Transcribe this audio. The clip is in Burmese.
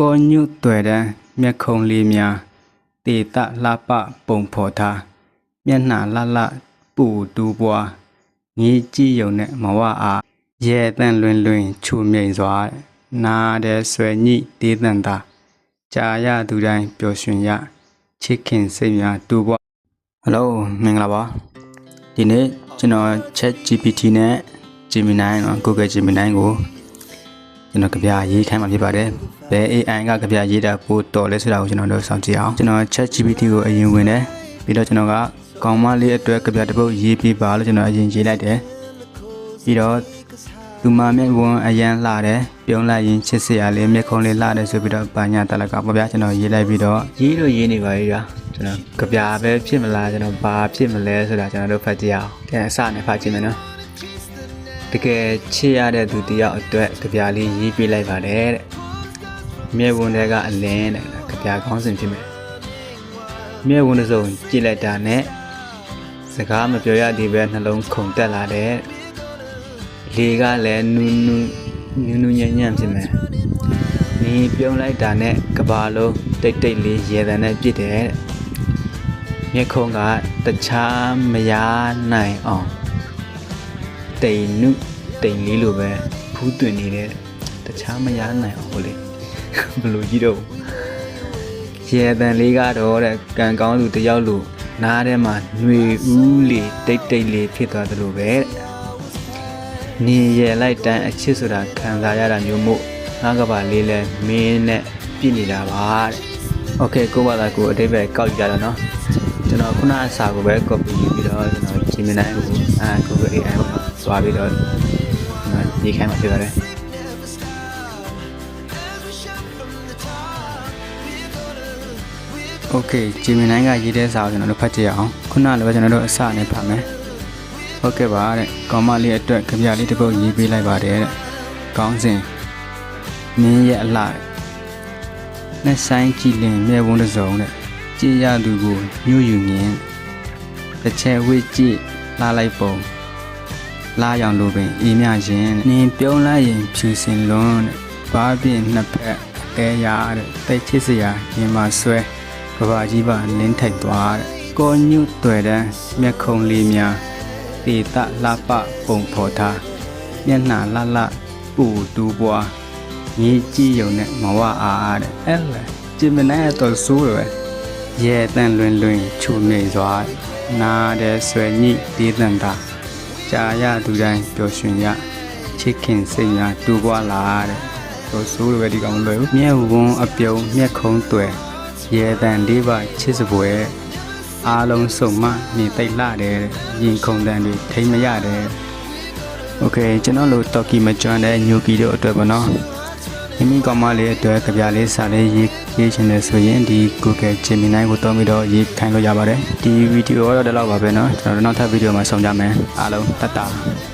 ကောညွတ်တွေ့တဲ့မျက်ခုံးလေးများတေတလှပပုံဖော်ထားမျက်နှာလှလှပူတူးပွားငေးကြည့်ယုံနဲ့မဝအားရဲတန်လွင်လွင်ချူမြိန်စွာနာတဲ့ဆွဲညိတေးတန်တာကြာရသူတိုင်းပျော်ရွှင်ရချစ်ခင်စိတ်များတူးပွားဟယ်လိုမင်္ဂလာပါဒီနေ့ကျွန်တော် Chat GPT နဲ့ Gemini နော် Google Gemini ကို ကျွန်တော်ကြပြရေးခိုင်းမှာဖြစ်ပါတယ်။ဘယ် AI ကကြပြရေးတာပိုတော်လဲဆိုတာကိုကျွန်တော်တို့စောင့်ကြည့်အောင်။ကျွန်တော် ChatGPT ကိုအရင်ဝင်တယ်။ပြီးတော့ကျွန်တော်ကကောင်းမလေးအတွက်ကြပြတစ်ပုဒ်ရေးပြပါလို့ကျွန်တော်အရင်ရေးလိုက်တယ်။ပြီးတော့သူမမျက်ဝန်းအရန်လှတယ်။ပြုံးလိုက်ရင်ချစ်စရာလေးမျက်ခုံးလေးလှတယ်ဆိုပြီးတော့ပါညာတလကပေါ့ဗျာကျွန်တော်ရေးလိုက်ပြီးတော့ရေးလို့ရေးနေပါပြီဗျာ။ကျွန်တော်ကြပြပဲဖြစ်မလားကျွန်တော်ဘာဖြစ်မလဲဆိုတာကျွန်တော်တို့ဖတ်ကြည့်အောင်။အဲအစနဲ့ဖတ်ကြည့်မယ်နော်။ တကယ်ချစ်ရတဲ့သူတယောက်အတွက်ကြပြလေးရေးပြလိုက်ပါတယ်တဲ့။မြဲဝန်တွေကအလင်းတဲ့ကြပြကောင်းစဉ်ဖြစ်မယ်။မြဲဝန်တစ်စုံကြည့်လိုက်တာနဲ့စကားမပြောရသေးပဲနှလုံးခုန်တက်လာတဲ့လေကလည်းနူးနူးနူးနူးညံ့ညံ့ဖြစ်မယ်။နေပြုံးလိုက်တာနဲ့ကဘာလုံးတိတ်တိတ်လေးရေတံနဲ့ပြစ်တယ်တဲ့။မျက်ခုံးကတခြားမရနိုင်အောင် တိမ်နုတိမ်လေးလိုပဲဖူးတွင်နေတဲ့တခြားမရနိုင်အောင်ဟိုလေဘလို့ကြီးတော့ရေတန်လေးကတော့တဲ့ကံကောင်းသူတယောက်လိုနားထဲမှာຫນွေဦးလေးတိတ်တိတ်လေးဖြစ်သွားတယ်လို့ပဲတဲ့နေရလိုက်တန်းအချစ်ဆိုတာခံစားရတာမျိုးမို့ငါကပါလေးလဲမင်းနဲ့ပြည့်နေတာပါတဲ့โอเคကိုပါလာကိုအတိတ်ပဲကောက်ကြတော့เนาะကျွန်တော်ခုနအစာကိုပဲ copy ယူပြီးတော့ကျွန်တော် Gemini ကိုအာ Google AI ကို သွားပြီးတော့နော်ရေးခိုင်းမှဖြစ်ပါတယ် โอเค Gemini ကရေးတဲ့စာကိုကျွန်တော်တို့ဖတ်ကြည့်အောင်ခုနလိုပဲကျွန်တော်တို့အစနဲ့ဖတ်မယ်ဟုတ်ကဲ့ပါတဲ့ကောင်းမလေးအတွက်ကြပြလေးတစ်ပုဒ်ရေးပေးလိုက်ပါတယ်တဲ့ကောင်းစဉ်မင်းရဲ့အလှနဲ့ဆိုင်ကြည်လင်မြဲဝန်းတစ်စုံတဲ့ကြည်ရသူကိုညှို့ယူမြင်တစ်ချက်ဝိကြည့်လာလိုက်ပုံ လာရောင်လိုပင်အေးမြရင်နင်းပြုံးလိုက်ရင်ဖြူစင်လွန်းတဲ့ဘာပြင်းနှစ်ဖက်အဲရတဲ့တိတ်ချစ်စရာရင်မဆွဲကဘာကြီးပါလင်းထိုက်သွားတဲ့ကောညွတ်တွေ့တဲ့မျက်ခုံးလေးများတေတလှပပုံဖော်ထားမျက်နှာလှလှပူတူးပွားငေးကြည့်ယုံနဲ့မဝအားတဲ့အဲ့လေဂျင်မနာတော့ဆိုးရယ်ရဲတန်လွင်လွင်ချူမြိန်စွာနာတဲ့ဆွဲညိတေးတန်တာ ကြာရသူတိုင်းပျော်ရွှင်ရချစ်ခင်စိတ်များတူပွားလာတဲ့ဟိုဆိုးလိုပဲဒီကောင်မလွယ်ဘူးမျက်ဝန်းအပြုံမျက်ခုံးတွေ့ရဲတန်လေးပါချစ်စပွဲအားလုံးစုံမနေတိတ်လှတယ်ရင်ခုန်တန်တွေထိမ့်မရတယ်โอเคကျွန်တော်တို့တော်ကီမကျွမ်းတဲ့ညိုကီတို့အတွက်ပေါ့နော် မိမိကောင်မလေးအတွက်ကြပြလေးစာလေးရေးရေးချင်တယ်ဆိုရင်ဒီ Google Gemini ကိုတောင်းပြီးတော့ရေးခိုင်းလို့ရပါတယ်ဒီဗီဒီယိုကတော့ဒီလောက်ပါပဲเนาะကျွန်တော်တို့နောက်ထပ်ဗီဒီယိုမှာဆုံကြမယ်အားလုံးတတ်တာ